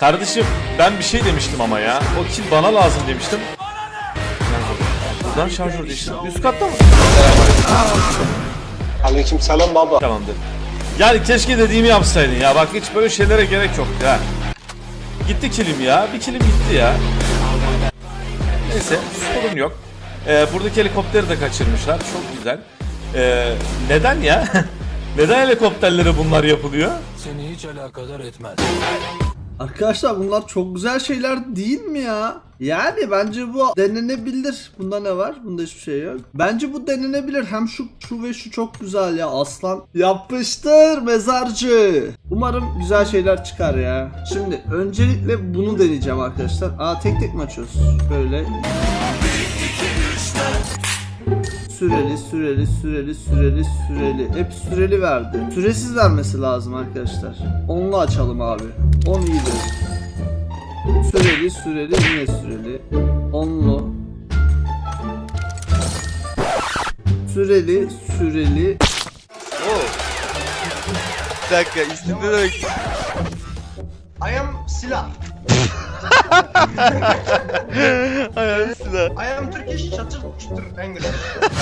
Kardeşim ben bir şey demiştim ama ya. O kill bana lazım demiştim. Buradan şarjör değiştim. Üst katta mı? Aleyküm selam baba. Tamamdır. Yani keşke dediğimi yapsaydın ya. Bak hiç böyle şeylere gerek yoktu ha. Gitti kilim ya. Bir kilim gitti ya. Neyse sorun yok. Ee, buradaki helikopteri de kaçırmışlar. Çok güzel. Ee, neden ya? neden helikopterlere bunlar yapılıyor? Seni hiç alakadar etmez. Arkadaşlar bunlar çok güzel şeyler değil mi ya? Yani bence bu denenebilir. Bunda ne var? Bunda hiçbir şey yok. Bence bu denenebilir. Hem şu şu ve şu çok güzel ya aslan. Yapıştır mezarcı. Umarım güzel şeyler çıkar ya. Şimdi öncelikle bunu deneyeceğim arkadaşlar. Aa tek tek mi açıyoruz? Böyle. Süreli, süreli, süreli, süreli, süreli. Hep süreli verdi. Süresiz vermesi lazım arkadaşlar. Onunla açalım abi. On iyidir. Süreli, süreli, yine süreli. Onlu. Süreli, süreli. Bir dakika ismini de I am silah. Ayağım silah. I am Turkish çatır çatır English.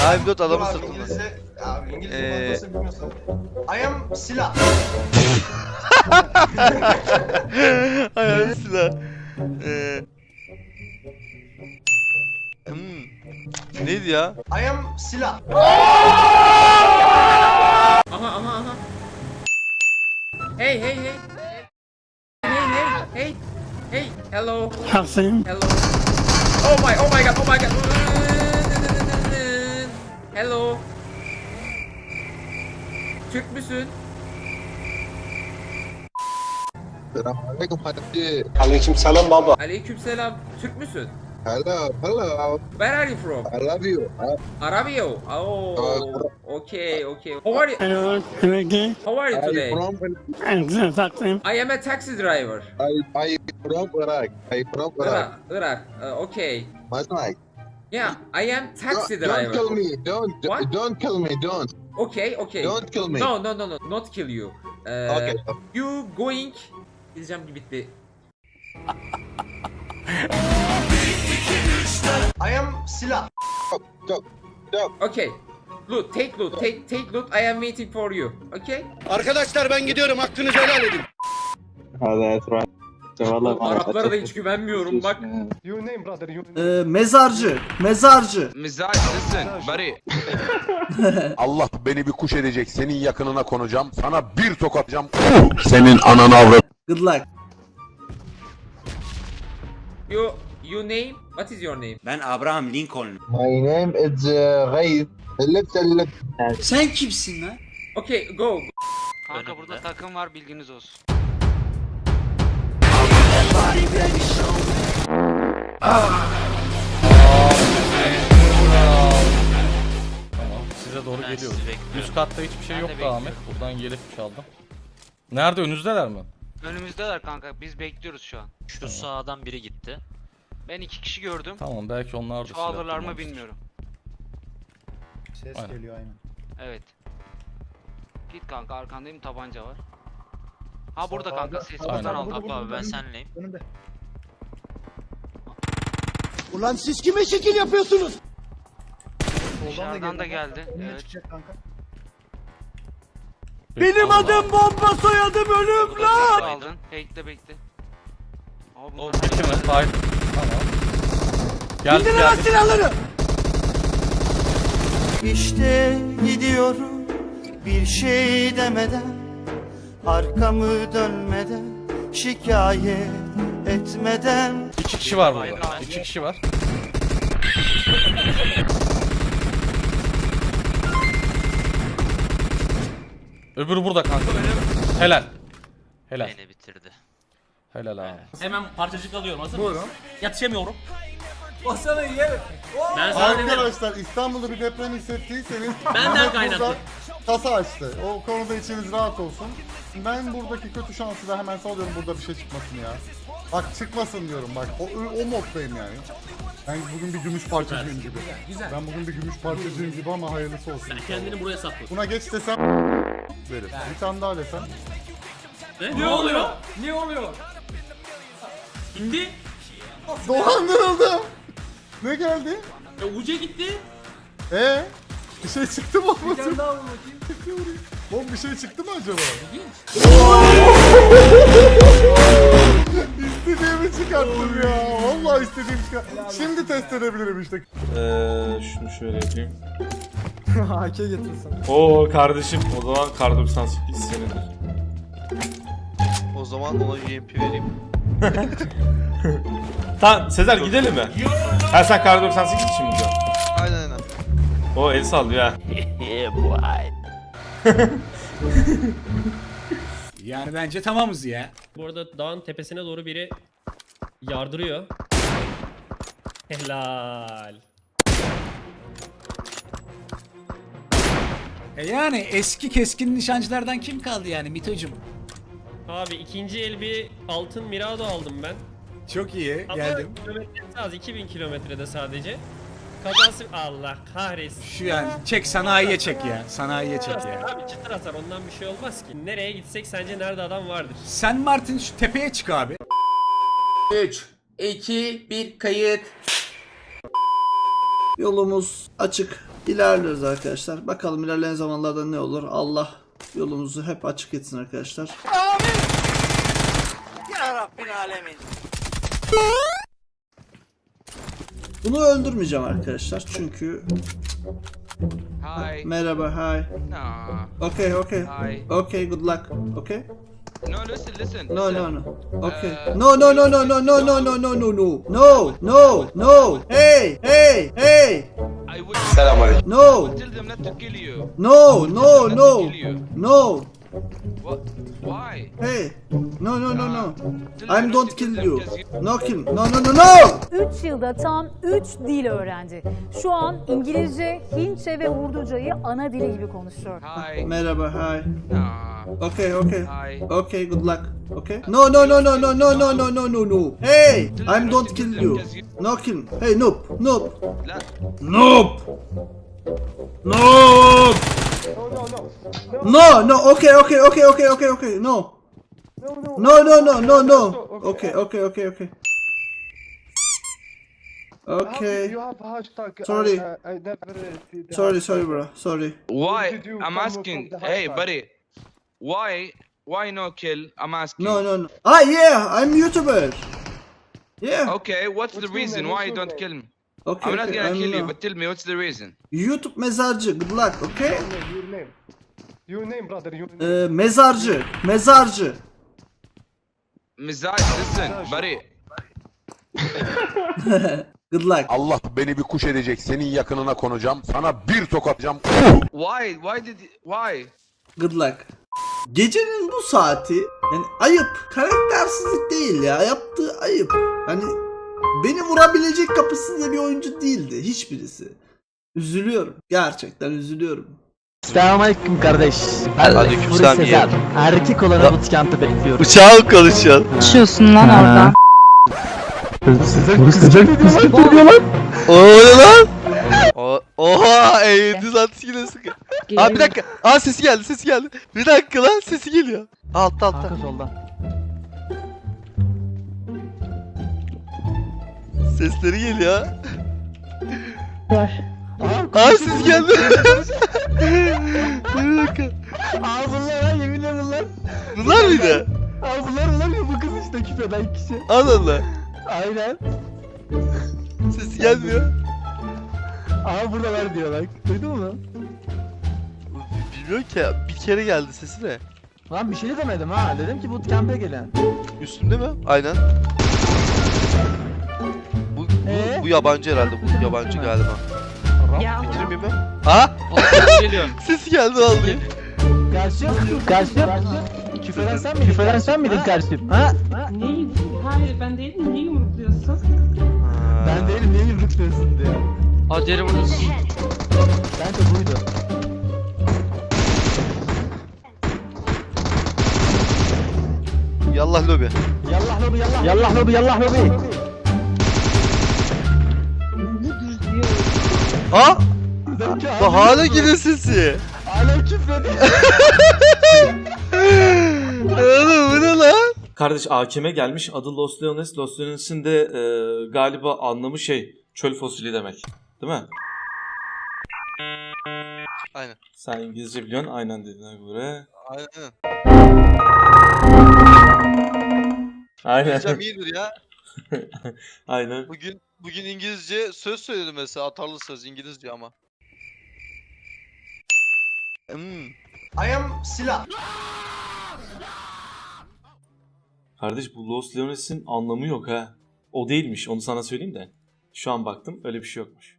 Abi dört adamı sırtında. İngilizce, abi İngilizce Ee, fazlası bilmiyorsan. I am silah. Ayağım silah. Ee... Hmm. Neydi ya? I am silah. Aha aha aha. Hey hey hey. Hey hey hey. Hey hello. Hello. Oh my oh my god oh my god. Hello. Türk müsün? Assalamualaikum Hadi. Aleyküm selam baba. Aleykümselam. Türk müsün? Hello, hello. Where are you from? I love you. I, Arabia. Oh. Okay okay. How are you? Hello, Ricky. How are you today? from I'm good, Taksim. I am a taxi driver. I I from Iraq. I from Iraq. Irak. Uh, okay. Masai. Yeah, I am taxi Don't, don't kill driver. me. Don't What? don't kill me. Don't Okay, okay. don't kill me. No, no, no, no, not kill you. Ee, Okay. You going... Diyeceğim gibi bitti. I am silah. Stop. Stop. Okay. Loot, take loot, take take loot. I am waiting for you. Okay? Arkadaşlar ben gidiyorum hakkınızı helal edin. Araplara da hiç güvenmiyorum bak. Ee, mezarcı. Mezarcı. Allah beni bir kuş edecek. Senin yakınına konacağım. Sana bir tokatacağım. Senin ananı avrat. Good luck. You you name? What is your name? Ben Abraham Lincoln. My name is uh, Ghayth. Lift lift. Sen kimsin lan? Okay, go. Kanka burada takım var bilginiz olsun. Size doğru Ben geliyoruz. sizi bekliyorum. Üst katta hiçbir şey Ben de yoktu Ahmet. Buradan gelip çaldım. Nerede önünüzdeler mi? Önümüzdeler kanka biz bekliyoruz şu an. Şu sağdan biri gitti. Ben iki kişi gördüm. Tamam belki onlar da silah mı kullanmıştır. bilmiyorum. Ses Aynen. geliyor aynen. Evet. Git kanka arkandayım tabanca var. Ha burada kanka ses Aynen. buradan aldım. Abi abi ben senleyim. Ulan siz kime şekil yapıyorsunuz? Dışarıdan da geldi. Evet. Benim adım bomba soyadım ölüm ses aldın. Bekle bekle. Abi O bunlar iki mi? Hayır. Tamam. Geldi geldi. silahları. İşte gidiyorum bir şey demeden Arkamı dönmeden şikayet etmeden İki kişi var burada. İki kişi var. Öbürü burada kanka. Helal. Helal. Beni bitirdi. Helal abi. Hemen parçacık alıyorum. Hazır Buyurun. Yetişemiyorum. Basana ye. Ben sana Arkadaşlar İstanbul'da bir deprem hissettiyseniz Benden kaynaklı. kasa açtı. O konuda içiniz rahat olsun. Ben buradaki kötü şansı da hemen salıyorum burada bir şey çıkmasın ya. Bak çıkmasın diyorum bak. O, o moddayım yani. Ben bugün bir gümüş parçacıyım gibi. Ben bugün bir gümüş parçacıyım gibi ama hayırlısı olsun. Kendini buraya sakla. Buna geç desem verir. Bir tane daha desem. Ne oluyor? Ne oluyor? İndi. Dolandırıldım. Ne geldi? E, uca gitti. Ee? Bir şey çıktı mı? Bir tane daha Oğlum bir şey çıktı mı acaba? İstediğimi çıkarttım ya. Vallahi istediğimi çıkarttım. Şimdi test edebilirim işte. Ee, şunu şöyle yapayım. AK getirsin. Oo kardeşim o zaman kar 98 senedir. O zaman ona UMP vereyim. Tamam Sezer gidelim mi? Ha sen kar 98 için mi diyorsun? Aynen aynen. O el sallıyor ha. Yani bence tamamız ya. Bu arada dağın tepesine doğru biri yardırıyor. Helal. E yani eski keskin nişancılardan kim kaldı yani Mito'cum? Abi ikinci el bir altın Mirado aldım ben. Çok iyi Ama geldim. kilometresi az 2000 kilometrede sadece. Kazası Allah kahretsin. Şu yani çek sanayiye çek ya. Sanayiye çek ya. Abi çıtır hasar ondan bir şey olmaz ki. Nereye gitsek sence nerede adam vardır? Sen Martin şu tepeye çık abi. 3, 2, 1 kayıt. Yolumuz açık. İlerliyoruz arkadaşlar. Bakalım ilerleyen zamanlarda ne olur. Allah yolumuzu hep açık etsin arkadaşlar. Ya Rabbin alemin. Bunu öldürmeyeceğim arkadaşlar çünkü Hi. merhaba hi. Nah. Okay okay. Hi. Okay good luck. Okay. No, listen, listen. No no no. Okay. No no no no no no no no no no no. No no no. Hey hey hey. Selamünaleyküm. No no no no no. What? Why? Hey. No no no no. I'm not don't kill you. No kill. No no no no. 3 yılda tam 3 dil öğrendi. Şu an İngilizce, Hintçe ve Urducayı ana dili gibi konuşuyor. Hi. Merhaba hi. Nah. Okay okay. Hi. Okay, good luck. Okay. No, no, no, no, no, no, no, no, no, no, no. Hey, I'm don't kill you. No kill. Hey, noob, noob, La- noob, noob. No, no. No. No, no, okay, okay, okay, okay, okay, okay. No. No, no, no, no, no. Okay, okay, okay, okay. Okay. Sorry. Sorry, sorry, bro. Sorry. Why? I'm asking. Hey, buddy. Why? Why no kill? I'm asking. No, no, no. Ah, yeah, I'm YouTuber. Yeah. Okay, what's the reason why you don't kill me? Okay, I'm not okay, gonna I'm kill you, but tell me what's the reason? YouTube mezarcı. Good luck, okay? Your name brother, your Ee, mezarcı, mezarcı. Mizaj, listen, buddy. Good luck. Allah beni bir kuş edecek. Senin yakınına konacağım. Sana bir tokatacağım. Why? Why did? Why? Good luck. Gecenin bu saati yani ayıp. Karaktersizlik değil ya. Yaptığı ayıp. Hani beni vurabilecek kapısında bir oyuncu değildi. Hiçbirisi. Üzülüyorum. Gerçekten üzülüyorum. Selamünaleyküm kardeş. Aleykümselam Nuri Sezer. Erkek olana bootcamp'ı bekliyorum. Uçağı mı konuşuyorsun? Konuşuyorsun lan orada. Sezer ne diyor lan? O ne lan? Oha eğildi zaten yine sıkı. Abi bir dakika. Aa sesi geldi sesi geldi. Bir dakika lan sesi geliyor. Altta altta. Arka solda. Sesleri geliyor. Var. Aa ses geldi. bir dakika. Aa bunlar ha yeminle bunlar. Bunlar mıydı? Aa bunlar bunlar ya bu kız işte küfeden kişi. Allah Allah. Aynen. Sesi gelmiyor. Aa buradalar diyor bak. Duydun mu? Bilmiyorum ki bir kere geldi sesi de. Lan bir şey demedim ha. Dedim ki bootcamp'e gelen. Üstünde mi? Aynen. Bu, yabancı herhalde. Bu yabancı galiba. Bitirmeyeyim mi? Ha? Geliyor. Sesi geldi vallahi. Karşı karşı Küfeden sen miydin? Küfeden sen miydin karşım? Ha? Ne? Hayır ben değilim. Niye yumrukluyorsun? Ben değilim niye yumrukluyorsun diyor. Hadi yere Bence buydu. Yallah lobi. Yallah lobi yallah. Yallah lobi yallah lobi. Ha? Bak hala geliyor sesi. Hala küfrediyor. Oğlum bu ne lan? Kardeş AKM gelmiş. Adı Los Leones. Los Leones'in de e, galiba anlamı şey çöl fosili demek. Değil mi? Aynen. Sen İngilizce biliyorsun. Aynen dediğine göre. Aynen. Aynen. İngilizcem iyidir ya. Aynen. Bugün bugün İngilizce söz söyledim mesela atarlı söz İngilizce ama. Hmm. I am silah. Kardeş bu Los Leones'in anlamı yok ha. O değilmiş. Onu sana söyleyeyim de. Şu an baktım öyle bir şey yokmuş.